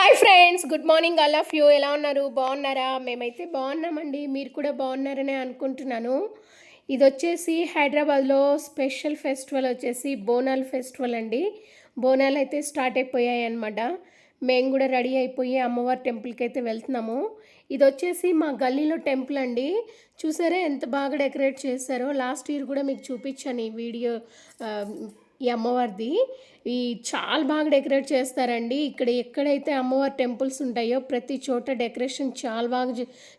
Hi friends good morning all of you. ఎలా ఉన్నారు? బాగున్నారా? మేమైతే బాగున్నామండి. మీరు కూడా బాగున్నారనే అనుకుంటున్నాను. ఇది వచ్చేసి హైదరాబాద్లో స్పెషల్ ఫెస్టివల్ వచ్చేసి బోనాల్ ఫెస్టివల్ అండి. బోనాలు అయితే స్టార్ట్ అయిపోయాయి అనమాట మేము కూడా రెడీ అయిపోయి అమ్మవారి టెంపుల్కి అయితే వెళ్తున్నాము. ఇది వచ్చేసి మా గల్లీలో టెంపుల్ అండి. చూసారా ఎంత బాగా డెకరేట్ చేశారో? లాస్ట్ ఇయర్ కూడా మీకు చూపించాను ఈ వీడియో ఈ అమ్మవారిది. ఈ చాలా బాగా డెకరేట్ చేస్తారండి. ఇక్కడ ఎక్కడైతే అమ్మవారి టెంపుల్స్ ఉంటాయో ప్రతి చోట డెకరేషన్ చాలా బాగా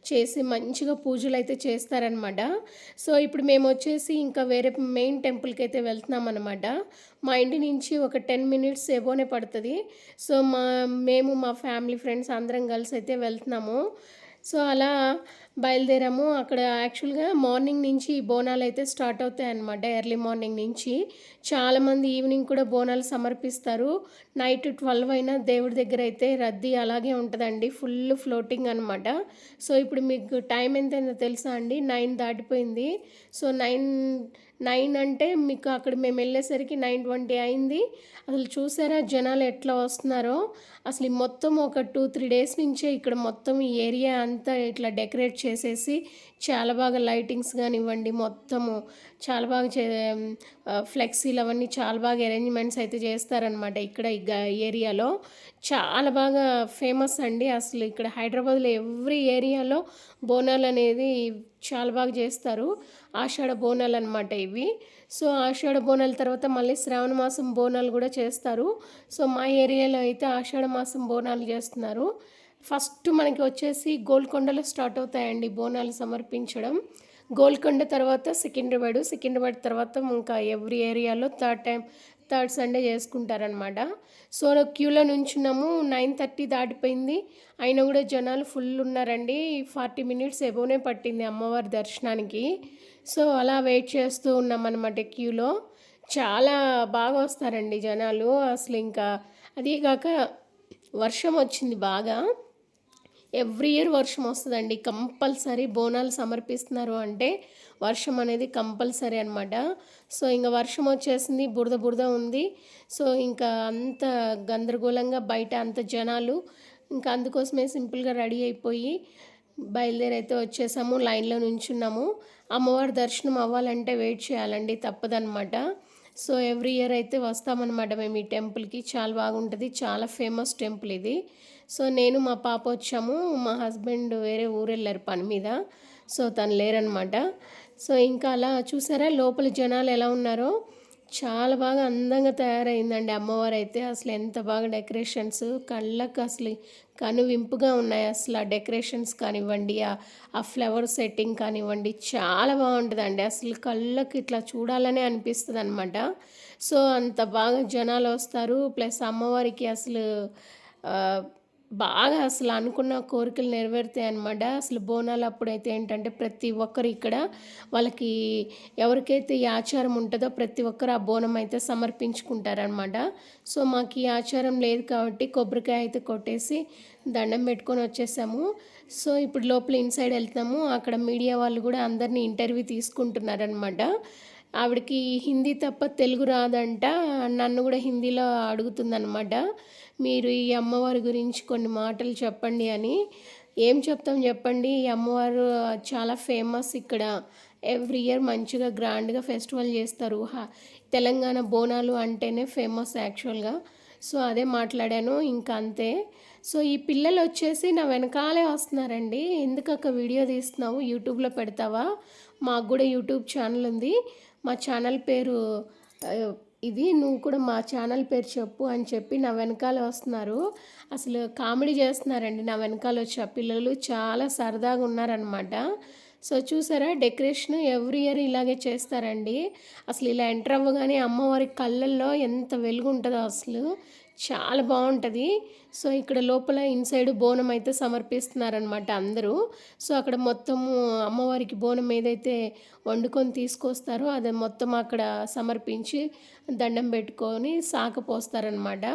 చేసి మంచిగా పూజలు అయితే చేస్తారనమాట సో ఇప్పుడు మేము వచ్చేసి ఇంకా వేరే మెయిన్ టెంపుల్కి అయితే వెళ్తున్నాం అనమాట మా ఇంటి నుంచి ఒక టెన్ మినిట్స్ ఏవోనే పడుతుంది. సో మా మేము మా ఫ్యామిలీ ఫ్రెండ్స్ అందరం కలిసి అయితే వెళ్తున్నాము. సో అలా బయలుదేరాము. అక్కడ యాక్చువల్గా మార్నింగ్ నుంచి బోనాలు అయితే స్టార్ట్ అవుతాయి అన్నమాట ఎర్లీ మార్నింగ్ నుంచి చాలామంది ఈవినింగ్ కూడా బోనాలు సమర్పిస్తారు. నైట్ ట్వెల్వ్ అయినా దేవుడి దగ్గర అయితే రద్దీ అలాగే ఉంటుందండి. ఫుల్ ఫ్లోటింగ్ అనమాట సో ఇప్పుడు మీకు టైం ఎంతైందో తెలుసా అండి? నైన్ దాటిపోయింది. సో నైన్ నైన్ అంటే మీకు అక్కడ మేము వెళ్ళేసరికి నైన్ ట్వంటీ అయింది. అసలు చూసారా జనాలు ఎట్లా వస్తున్నారో? అసలు ఈ మొత్తం ఒక టూ త్రీ డేస్ నుంచే ఇక్కడ మొత్తం ఈ ఏరియా అంతా ఇట్లా డెకరేట్ చేసేసి చాలా బాగా లైటింగ్స్ కానివ్వండి మొత్తము చాలా బాగా చే ఫ్లెక్సీలు అవన్నీ చాలా బాగా అరేంజ్మెంట్స్ అయితే చేస్తారనమాట ఇక్కడ ఈ గ- ఏరియాలో. చాలా బాగా ఫేమస్ అండి. అసలు ఇక్కడ హైదరాబాద్లో ఎవ్రీ ఏరియాలో బోనాలు అనేది చాలా బాగా చేస్తారు. ఆషాఢ బోనాలు అనమాట ఇవి. సో ఆషాఢ బోనాల తర్వాత మళ్ళీ శ్రావణ మాసం బోనాలు కూడా చేస్తారు. సో మా ఏరియాలో అయితే ఆషాఢ మాసం బోనాలు చేస్తున్నారు. ఫస్ట్ మనకి వచ్చేసి గోల్కొండలో స్టార్ట్ అవుతాయండి బోనాలు సమర్పించడం. గోల్కొండ తర్వాత సికింద్రాబాద్ సికింద్రాబాద్ తర్వాత ఇంకా ఎవ్రీ ఏరియాలో థర్డ్ టైం థర్డ్ సండే చేసుకుంటారనమాట సో క్యూలో నుంచున్నాము. నైన్ థర్టీ దాటిపోయింది. అయినా కూడా జనాలు ఫుల్ ఉన్నారండి. ఫార్టీ మినిట్స్ ఎబోనే పట్టింది అమ్మవారి దర్శనానికి. సో అలా వెయిట్ చేస్తూ ఉన్నామన్నమాట క్యూలో. చాలా బాగా వస్తారండి జనాలు. అసలు ఇంకా అదీ కాక వర్షం వచ్చింది బాగా. ఎవ్రీ ఇయర్ వర్షం వస్తుందండి. కంపల్సరీ బోనాలు సమర్పిస్తున్నారు అంటే వర్షం అనేది కంపల్సరీ అనమాట సో ఇంకా వర్షం వచ్చేసింది బురద బురద ఉంది. సో ఇంకా అంత గందరగోళంగా బయట అంత జనాలు ఇంకా అందుకోసమే సింపుల్గా రెడీ అయిపోయి బయలుదేరైతే వచ్చేసాము. లైన్లో నుంచున్నాము. అమ్మవారి దర్శనం అవ్వాలంటే వెయిట్ చేయాలండి తప్పదనమాట సో ఎవ్రీ ఇయర్ అయితే వస్తామన్నమాట మేము ఈ టెంపుల్కి. చాలా బాగుంటుంది. చాలా ఫేమస్ టెంపుల్ ఇది. సో నేను మా పాప వచ్చాము. మా హస్బెండ్ వేరే ఊరు వెళ్ళారు పని మీద. సో తను లేరనమాట. సో ఇంకా అలా చూసారా లోపల జనాలు ఎలా ఉన్నారో? చాలా బాగా అందంగా తయారైందండి అమ్మవారు అయితే అసలు ఎంత బాగా డెకరేషన్స్. కళ్ళకు అసలు కనువింపుగా ఉన్నాయి అసలు ఆ డెకరేషన్స్ కానివ్వండి ఆ ఫ్లవర్ సెట్టింగ్ కానివ్వండి. చాలా బాగుంటుందండి. అసలు కళ్ళకి ఇట్లా చూడాలనే అనిపిస్తుంది అనమాట సో అంత బాగా జనాలు వస్తారు. ప్లస్ అమ్మవారికి అసలు బాగా అసలు అనుకున్న కోరికలు నెరవేరుతాయి అనమాట అసలు బోనాలు అప్పుడైతే ఏంటంటే ప్రతి ఒక్కరు ఇక్కడ వాళ్ళకి ఎవరికైతే ఈ ఆచారం ఉంటుందో ప్రతి ఒక్కరు ఆ బోనం అయితే సమర్పించుకుంటారనమాట సో మాకు ఈ ఆచారం లేదు కాబట్టి కొబ్బరికాయ అయితే కొట్టేసి దండం పెట్టుకొని వచ్చేసాము. సో ఇప్పుడు లోపల ఇన్సైడ్ వెళ్తాము అక్కడ మీడియా వాళ్ళు కూడా అందరినీ ఇంటర్వ్యూ తీసుకుంటున్నారనమాట ఆవిడకి హిందీ తప్ప తెలుగు రాదంట. నన్ను కూడా హిందీలో అడుగుతుందనమాట మీరు ఈ అమ్మవారి గురించి కొన్ని మాటలు చెప్పండి అని. ఏం చెప్తాం చెప్పండి? ఈ అమ్మవారు చాలా ఫేమస్ ఇక్కడ. ఎవ్రీ ఇయర్ మంచిగా గ్రాండ్గా ఫెస్టివల్ చేస్తారు. హ- తెలంగాణ బోనాలు అంటేనే ఫేమస్ యాక్చువల్గా. సో అదే మాట్లాడాను. ఇంకా అంతే. సో ఈ పిల్లలు వచ్చేసి నా వెనకాలే వస్తున్నారండి. ఎందుకక్క వీడియో తీస్తున్నావు? యూట్యూబ్లో పెడతావా? మాకు కూడా యూట్యూబ్ ఛానల్ ఉంది. మా ఛానల్ పేరు ఇది నువ్వు కూడా మా ఛానల్ పేరు చెప్పు అని చెప్పి నా వెనకాల వస్తున్నారు. అసలు కామెడీ చేస్తున్నారండి నా వెనకాల వచ్చి పిల్లలు. చాలా సరదాగా ఉన్నారనమాట సో చూసారా డెకరేషన్ ఎవ్రీ ఇయర్ ఇలాగే చేస్తారండి. అసలు ఇలా ఎంటర్ అవ్వగానే అమ్మవారి కళ్ళల్లో ఎంత వెలుగు ఉంటుందో అసలు. చాలా బాగుంటుంది. సో ఇక్కడ లోపల ఇన్సైడ్ బోనం అయితే సమర్పిస్తున్నారనమాట అందరూ. సో అక్కడ మొత్తము అమ్మవారికి బోనం ఏదైతే వండుకొని తీసుకొస్తారో అది మొత్తం అక్కడ సమర్పించి దండం పెట్టుకొని సాకపోస్తారనమాట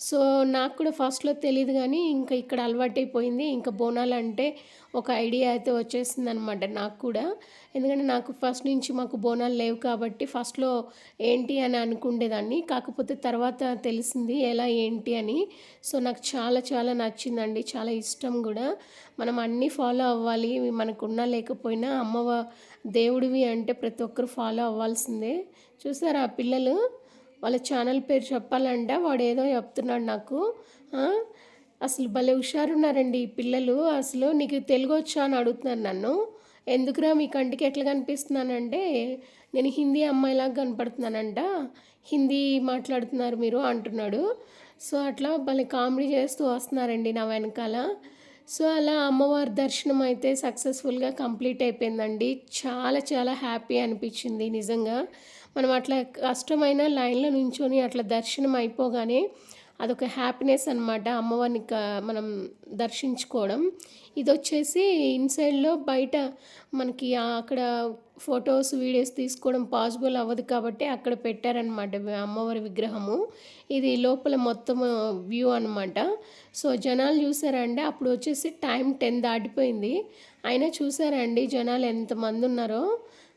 సో నాకు కూడా ఫస్ట్లో తెలియదు కానీ ఇంకా ఇక్కడ అలవాటైపోయింది. ఇంకా బోనాలు అంటే ఒక ఐడియా అయితే వచ్చేసింది అనమాట నాకు కూడా. ఎందుకంటే నాకు ఫస్ట్ నుంచి మాకు బోనాలు లేవు కాబట్టి ఫస్ట్లో ఏంటి అని అనుకుండేదాన్ని. కాకపోతే తర్వాత తెలిసింది ఎలా ఏంటి అని. సో నాకు చాలా చాలా నచ్చిందండి. చాలా ఇష్టం కూడా. మనం అన్నీ ఫాలో అవ్వాలి. మనకున్నా లేకపోయినా అమ్మవ దేవుడివి అంటే ప్రతి ఒక్కరు ఫాలో అవ్వాల్సిందే. చూసారా ఆ పిల్లలు? వాళ్ళ ఛానల్ పేరు చెప్పాలంట వాడు ఏదో చెప్తున్నాడు నాకు. అసలు భలే హుషారున్నారండి ఈ పిల్లలు. అసలు నీకు తెలుగు వచ్చా అని అడుగుతున్నారు నన్ను. ఎందుకురా మీ కంటికి ఎట్లా కనిపిస్తున్నానంటే నేను హిందీ అమ్మాయిలాగా కనపడుతున్నానంట. హిందీ మాట్లాడుతున్నారు మీరు అంటున్నాడు. సో అట్లా భలే కామెడీ చేస్తూ వస్తున్నారండి నా వెనకాల. సో అలా అమ్మవారి దర్శనం అయితే సక్సెస్ఫుల్గా కంప్లీట్ అయిపోయిందండి. చాలా చాలా హ్యాపీ అనిపించింది నిజంగా. మనం అట్లా కష్టమైన లైన్లో నుంచొని అట్లా దర్శనం అయిపోగానే అదొక హ్యాపీనెస్ అనమాట అమ్మవారిని మనం దర్శించుకోవడం. ఇది వచ్చేసి ఇన్సైడ్లో బయట మనకి అక్కడ ఫొటోస్ వీడియోస్ తీసుకోవడం పాసిబుల్ అవ్వదు కాబట్టి అక్కడ పెట్టారనమాట అమ్మవారి విగ్రహము. ఇది లోపల మొత్తం వ్యూ అనమాట సో జనాలు చూసారంటే అప్పుడు వచ్చేసి టైం టెన్ దాటిపోయింది. అయినా చూసారండి జనాలు ఎంతమంది ఉన్నారో?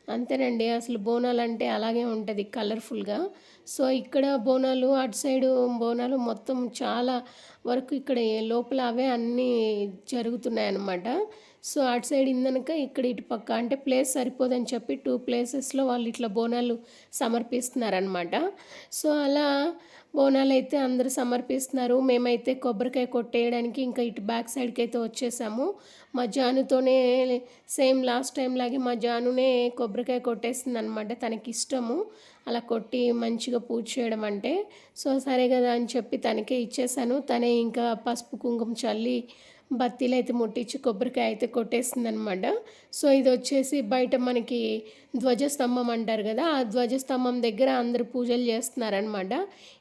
అంతేనండి. అసలు బోనాలు అంటే అలాగే ఉంటుంది కలర్ఫుల్గా. సో ఇక్కడ బోనాలు అటు సైడు బోనాలు మొత్తం చాలా వరకు ఇక్కడ లోపల అవే అన్నీ జరుగుతున్నాయి అన్నమాట సో అటు సైడ్ ఇందనక ఇక్కడ ఇటు పక్క అంటే ప్లేస్ సరిపోదని చెప్పి టూ ప్లేసెస్లో వాళ్ళు ఇట్లా బోనాలు సమర్పిస్తున్నారనమాట సో అలా బోనాలు అయితే అందరూ సమర్పిస్తున్నారు. మేమైతే కొబ్బరికాయ కొట్టేయడానికి ఇంకా ఇటు బ్యాక్ సైడ్కి అయితే వచ్చేసాము. మా జానుతోనే సేమ్ లాస్ట్ టైం లాగే మా జానునే కొబ్బరికాయ కొట్టేసింది అనమాట తనకి ఇష్టము అలా కొట్టి మంచిగా పూజ చేయడం అంటే. సో సరే కదా అని చెప్పి తనకే ఇచ్చేసాను. తనే ఇంకా పసుపు కుంకుమ చల్లి బత్తీలు అయితే ముట్టించి కొబ్బరికాయ అయితే కొట్టేసిందనమాట. సో ఇది వచ్చేసి బయట మనకి ధ్వజస్తంభం అంటారు కదా ఆ ధ్వజస్తంభం దగ్గర అందరూ పూజలు చేస్తున్నారనమాట.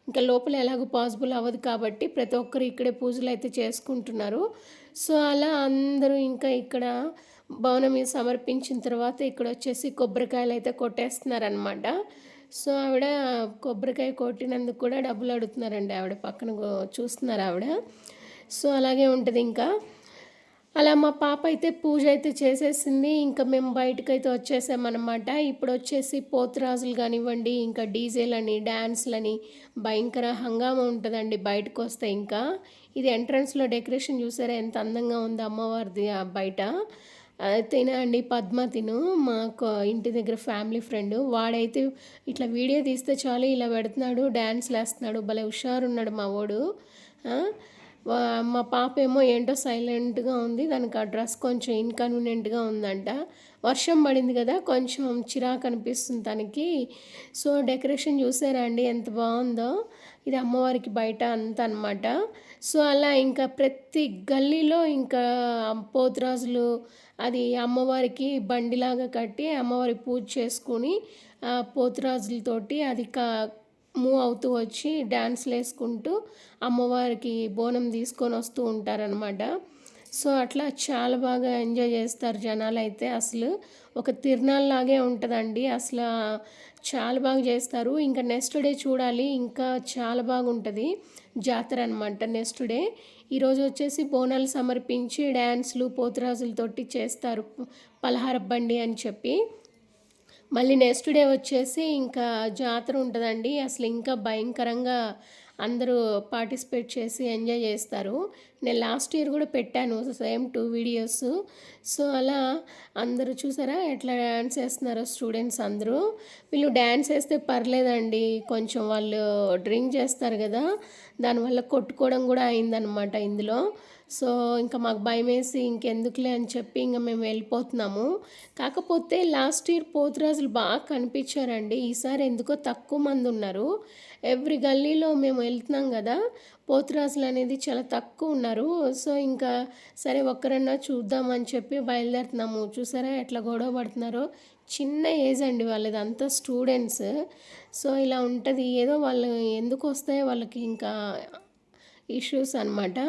ఇంకా లోపల ఎలాగో పాసిబుల్ అవ్వదు కాబట్టి ప్రతి ఒక్కరు ఇక్కడే పూజలు అయితే చేసుకుంటున్నారు. సో అలా అందరూ ఇంకా ఇక్కడ భవనం మీద సమర్పించిన తర్వాత ఇక్కడ వచ్చేసి కొబ్బరికాయలు అయితే కొట్టేస్తున్నారనమాట. సో ఆవిడ కొబ్బరికాయ కొట్టినందుకు కూడా డబ్బులు అడుగుతున్నారండి ఆవిడ. పక్కన చూస్తున్నారు ఆవిడ. సో అలాగే ఉంటుంది ఇంకా. అలా మా పాప అయితే పూజ అయితే చేసేసింది. ఇంకా మేము బయటకు అయితే వచ్చేసామన్నమాట. ఇప్పుడు వచ్చేసి పోతురాజులు కానివ్వండి ఇంకా డీజేలని డ్యాన్స్లని భయంకర హంగామా ఉంటుందండి బయటకు వస్తే ఇంకా. ఇది ఎంట్రన్స్లో డెకరేషన్ చూసారా? ఎంత అందంగా ఉంది అమ్మవారిది బయట. తినండి పద్మ తిను. మా ఇంటి దగ్గర ఫ్యామిలీ ఫ్రెండ్ వాడైతే ఇట్లా వీడియో తీస్తే చాలు ఇలా పెడుతున్నాడు డ్యాన్స్లు వేస్తున్నాడు భలే హుషారున్నాడు మా వాడు. మా పాప ఏమో ఏంటో సైలెంట్గా ఉంది. దానికి ఆ డ్రెస్ కొంచెం ఇన్కన్వీనియంట్గా ఉందంట. వర్షం పడింది కదా కొంచెం చిరాకు అనిపిస్తుంది తనకి. సో డెకరేషన్ చూసారా అండి? ఎంత బాగుందో. ఇది అమ్మవారికి బయట అంత అనమాట సో అలా ఇంకా ప్రతి గల్లీలో ఇంకా పోతురాజులు అది అమ్మవారికి బండిలాగా కట్టి అమ్మవారి పూజ చేసుకుని పోతురాజులతోటి అది కా మూవ్ అవుతూ వచ్చి డ్యాన్స్లు వేసుకుంటూ అమ్మవారికి బోనం తీసుకొని వస్తూ ఉంటారనమాట సో అట్లా చాలా బాగా ఎంజాయ్ చేస్తారు జనాలు అయితే అసలు ఒక తిరునాళ్ళలాగే ఉంటుందండి. అసలు చాలా బాగా చేస్తారు. ఇంకా నెక్స్ట్ డే చూడాలి. ఇంకా చాలా బాగుంటుంది జాతర అనమాట నెక్స్ట్ డే. ఈరోజు వచ్చేసి బోనాలు సమర్పించి డ్యాన్స్లు పోతురాజులతోటి చేస్తారు. పలహార బండి అని చెప్పి. మళ్ళీ నెక్స్ట్ డే వచ్చేసి ఇంకా జాతర ఉంటుందండి. అసలు ఇంకా భయంకరంగా అందరూ పార్టిసిపేట్ చేసి ఎంజాయ్ చేస్తారు. నేను లాస్ట్ ఇయర్ కూడా పెట్టాను సేమ్ టూ వీడియోస్. సో అలా అందరూ చూసారా? ఎట్లా డ్యాన్స్ చేస్తున్నారో స్టూడెంట్స్ అందరూ. వీళ్ళు డ్యాన్స్ వేస్తే పర్లేదండి. కొంచెం వాళ్ళు డ్రింక్ చేస్తారు కదా. దానివల్ల కొట్టుకోవడం కూడా అయిందనమాట ఇందులో. సో ఇంకా మాకు భయం వేసి ఇంకెందుకులే అని చెప్పి ఇంకా మేము వెళ్ళిపోతున్నాము. కాకపోతే లాస్ట్ ఇయర్ పోతురాజులు బాగా కనిపించారండి. ఈసారి ఎందుకో తక్కువ మంది ఉన్నారు. ఎవ్రీ గల్లీలో మేము వెళ్తున్నాం కదా పోతురాజులు అనేది చాలా తక్కువ ఉన్నారు. సో ఇంకా సరే ఒక్కరన్నా చూద్దామని చెప్పి బయలుదేరుతున్నాము. చూసారా ఎట్లా గొడవ పడుతున్నారో? చిన్న ఏజ్ అండి వాళ్ళది అంతా స్టూడెంట్స్. సో ఇలా ఉంటుంది. ఏదో వాళ్ళు ఎందుకు వస్తాయో వాళ్ళకి ఇంకా ఇష్యూస్ అనమాట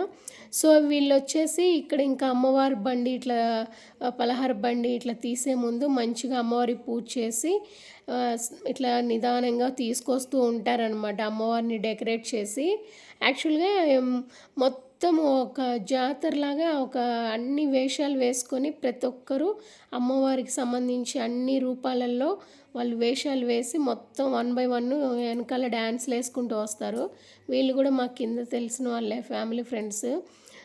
సో వీళ్ళు వచ్చేసి ఇక్కడ ఇంకా అమ్మవారి బండి ఇట్లా పలహార బండి ఇట్లా తీసే ముందు మంచిగా అమ్మవారి పూజ చేసి ఇట్లా నిదానంగా తీసుకొస్తూ ఉంటారనమాట అమ్మవారిని డెకరేట్ చేసి యాక్చువల్గా ఏం, మొత్తం ఒక జాతరలాగా ఒక అన్ని వేషాలు వేసుకొని ప్రతి ఒక్కరూ అమ్మవారికి సంబంధించి అన్ని రూపాలలో వాళ్ళు వేషాలు వేసి మొత్తం వన్ బై వన్ వెనకాల డ్యాన్స్లు వేసుకుంటూ వస్తారు. వీళ్ళు కూడా మా కింద తెలిసిన వాళ్ళే ఫ్యామిలీ ఫ్రెండ్స్.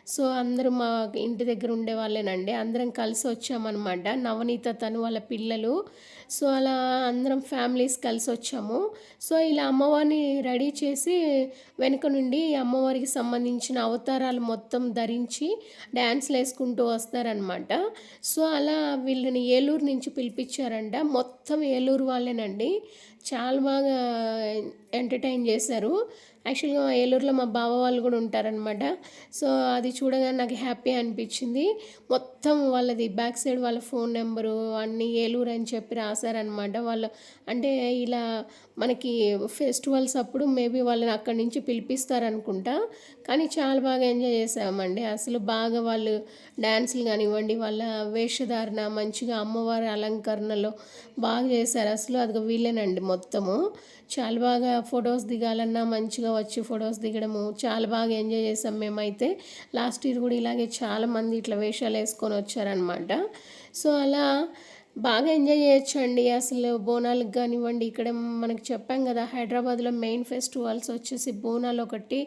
సో అందరూ మా ఇంటి దగ్గర ఉండే వాళ్ళేనండి. అందరం కలిసి వచ్చామన్నమాట. నవనీత తను వాళ్ళ పిల్లలు. సో అలా అందరం ఫ్యామిలీస్ కలిసి వచ్చాము. సో ఇలా అమ్మవారిని రెడీ చేసి వెనుక నుండి అమ్మవారికి సంబంధించిన అవతారాలు మొత్తం ధరించి డ్యాన్స్లు వేసుకుంటూ వస్తారనమాట సో అలా వీళ్ళని ఏలూరు నుంచి పిలిపించారంట. మొత్తం ఏలూరు వాళ్ళేనండి. చాలా బాగా ఎంటర్టైన్ చేశారు. యాక్చువల్గా ఏలూరులో మా బావ వాళ్ళు కూడా ఉంటారనమాట సో అది చూడగానే నాకు హ్యాపీ అనిపించింది. మొత్తం వాళ్ళది బ్యాక్ సైడ్ వాళ్ళ ఫోన్ నెంబరు అన్నీ ఏలూరు అని చెప్పి రాశారనమాట వాళ్ళు. అంటే ఇలా మనకి ఫెస్టివల్స్ అప్పుడు మేబీ వాళ్ళని అక్కడి నుంచి పిలిపిస్తారనుకుంటా. కానీ చాలా బాగా ఎంజాయ్ చేసామండి అసలు బాగా వాళ్ళు డ్యాన్సులు కానివ్వండి వాళ్ళ వేషధారణ మంచిగా అమ్మవారి అలంకరణలో బాగా చేశారు. అసలు అదిగో వీళ్ళేనండి మొత్తము. చాలా బాగా ఫొటోస్ దిగాలన్నా మంచిగా వచ్చి ఫొటోస్ దిగడము. చాలా బాగా ఎంజాయ్ చేసాం మేమైతే. లాస్ట్ ఇయర్ కూడా ఇలాగే చాలామంది ఇట్లా వేషాలు వేసుకొని వచ్చారనమాట సో అలా బాగా ఎంజాయ్ చేయొచ్చండి. అసలు బోనాలకు కానివ్వండి ఇక్కడ మనకు చెప్పాం కదా హైదరాబాద్లో మెయిన్ ఫెస్టివల్స్ వచ్చేసి బోనాలు ఒకటి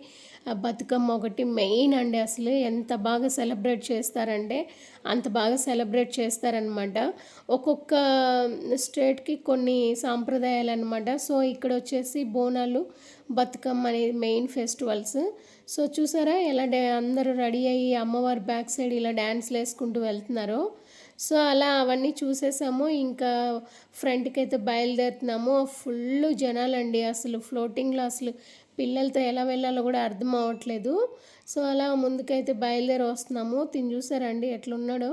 బతుకమ్మ ఒకటి మెయిన్ అండి అసలు. ఎంత బాగా సెలబ్రేట్ చేస్తారంటే అంత బాగా సెలబ్రేట్ చేస్తారనమాట ఒక్కొక్క స్టేట్కి కొన్ని సాంప్రదాయాలు అనమాట సో ఇక్కడ వచ్చేసి బోనాలు బతుకమ్మ అనేది మెయిన్ ఫెస్టివల్స్. సో చూసారా ఎలా డా అందరూ రెడీ అయ్యి అమ్మవారి బ్యాక్ సైడ్ ఇలా డ్యాన్స్లు వేసుకుంటూ వెళ్తున్నారు. సో అలా అవన్నీ చూసేసాము. ఇంకా ఫ్రంట్కి అయితే బయలుదేరుతున్నాము. ఫుల్ జనాలండి అసలు. ఫ్లోటింగ్లో అసలు పిల్లలతో ఎలా వెళ్ళాలో కూడా అర్థం అవ్వట్లేదు. సో అలా ముందుకైతే బయలుదేరి వస్తున్నాము. తిని చూసారండి ఎట్లున్నాడో.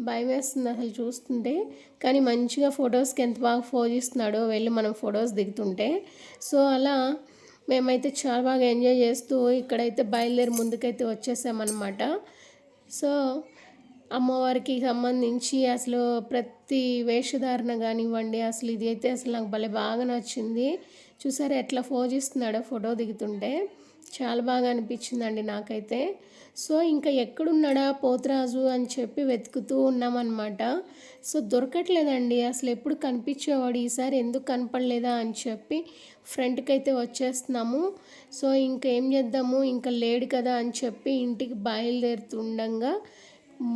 భయం వేస్తుంది అసలు చూస్తుంటే. కానీ మంచిగా ఫొటోస్కి ఎంత బాగా ఫోజ్ ఇస్తున్నాడో వెళ్ళి మనం ఫొటోస్ దిగుతుంటే. సో అలా మేమైతే చాలా బాగా ఎంజాయ్ చేస్తూ ఇక్కడైతే బయలుదేరి ముందుకైతే వచ్చేసామన్నమాట. సో అమ్మవారికి సంబంధించి అసలు ప్రతి వేషధారణ కానివ్వండి అసలు ఇది అయితే అసలు నాకు భలే బాగా నచ్చింది. చూసారా ఎట్లా ఫోజ్ ఇస్తున్నాడో ఫోటో దిగుతుంటే చాలా బాగా అనిపించిందండి నాకైతే. సో ఇంకా ఎక్కడున్నాడా పోతరాజు అని చెప్పి వెతుకుతూ ఉన్నామన్నమాట. సో దొరకట్లేదండి అసలు ఎప్పుడు కనిపించేవాడు ఈసారి ఎందుకు కనపడలేదా అని చెప్పి ఫ్రంట్కి అయితే వచ్చేస్తున్నాము. సో ఇంకా ఏం చేద్దాము ఇంకా లేడు కదా అని చెప్పి ఇంటికి బయలుదేరుతుండగా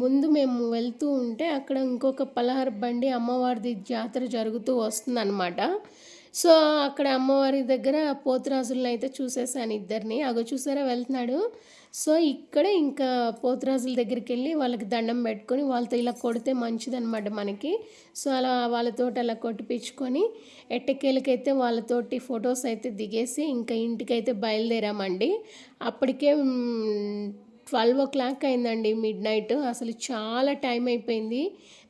ముందు మేము వెళ్తూ ఉంటే అక్కడ ఇంకొక పలహార బండి అమ్మవారిది జాతర జరుగుతూ వస్తుందన్నమాట. సో అక్కడ అమ్మవారి దగ్గర పోతురాజులను అయితే చూసేసాను ఇద్దరిని. అగో చూసారా? వెళ్తున్నాడు. సో ఇక్కడ ఇంకా పోతురాజుల దగ్గరికి వెళ్ళి వాళ్ళకి దండం పెట్టుకొని వాళ్ళతో ఇలా కొడితే మంచిదన్నమాట మనకి. సో అలా వాళ్ళతోటి అలా కొట్టిపించుకొని ఎట్టకేలకైతే వాళ్ళతోటి ఫొటోస్ అయితే దిగేసి ఇంకా ఇంటికైతే బయలుదేరామండి. అప్పటికే ట్వెల్వ్ ఓ క్లాక్ అయిందండి మిడ్ నైట్. అసలు చాలా టైం అయిపోయింది.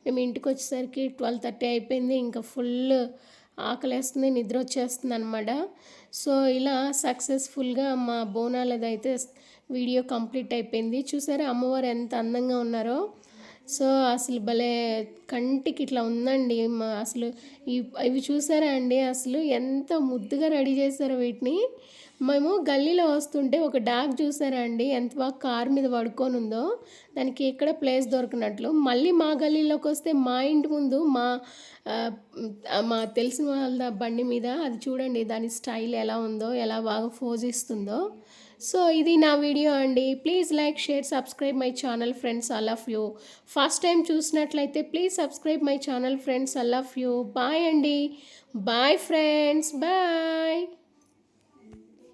మేము ఇంటికి వచ్చేసరికి ట్వెల్వ్ థర్టీ అయిపోయింది. ఇంకా ఫుల్ ఆకలేస్తుంది నిద్ర వచ్చేస్తుంది అనమాట సో ఇలా సక్సెస్ఫుల్గా మా బోనాలది అయితే వీడియో కంప్లీట్ అయిపోయింది. చూసారా అమ్మవారు ఎంత అందంగా ఉన్నారో? సో అసలు భలే కంటికి ఇట్లా ఉందండి. మా అసలు ఇవి చూసారా అండి? అసలు ఎంత ముద్దుగా రెడీ చేశారో వీటిని. మేము గల్లీలో వస్తుంటే ఒక డాగ్ చూసారా అండి? ఎంత బాగా కార్ మీద పడుకొని ఉందో దానికి ఎక్కడ ప్లేస్ దొరికినట్లు. మళ్ళీ మా గల్లీలోకి వస్తే మా ఇంటి ముందు మా మా తెలిసిన వాళ్ళ బండి మీద అది చూడండి దాని స్టైల్ ఎలా ఉందో ఎలా బాగా ఫోజిస్తుందో. సో ఇది నా వీడియో అండి. Please like share subscribe my channel friends. I love you. First time చూసినట్లయితే please subscribe my channel friends. I love you. Bye అండి. Bye friends. బాయ్.